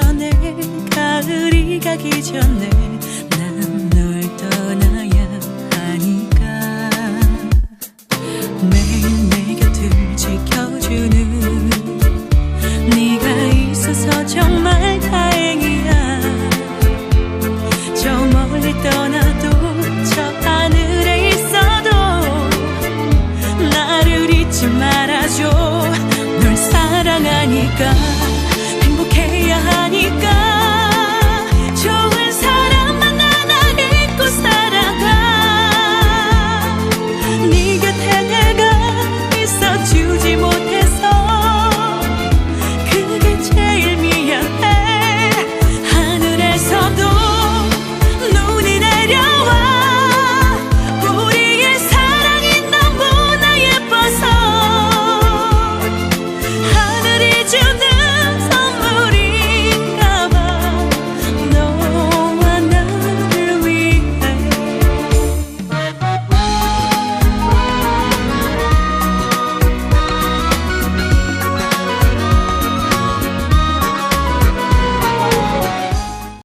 전에 가을이 가기 전에 난 널 떠나야 하니까. 매일 내 곁을 지켜주는 네가 있어서 정말 다행이야. 저 멀리 떠나도 저 하늘에 있어도 나를 잊지 말아줘. 널 사랑하니까.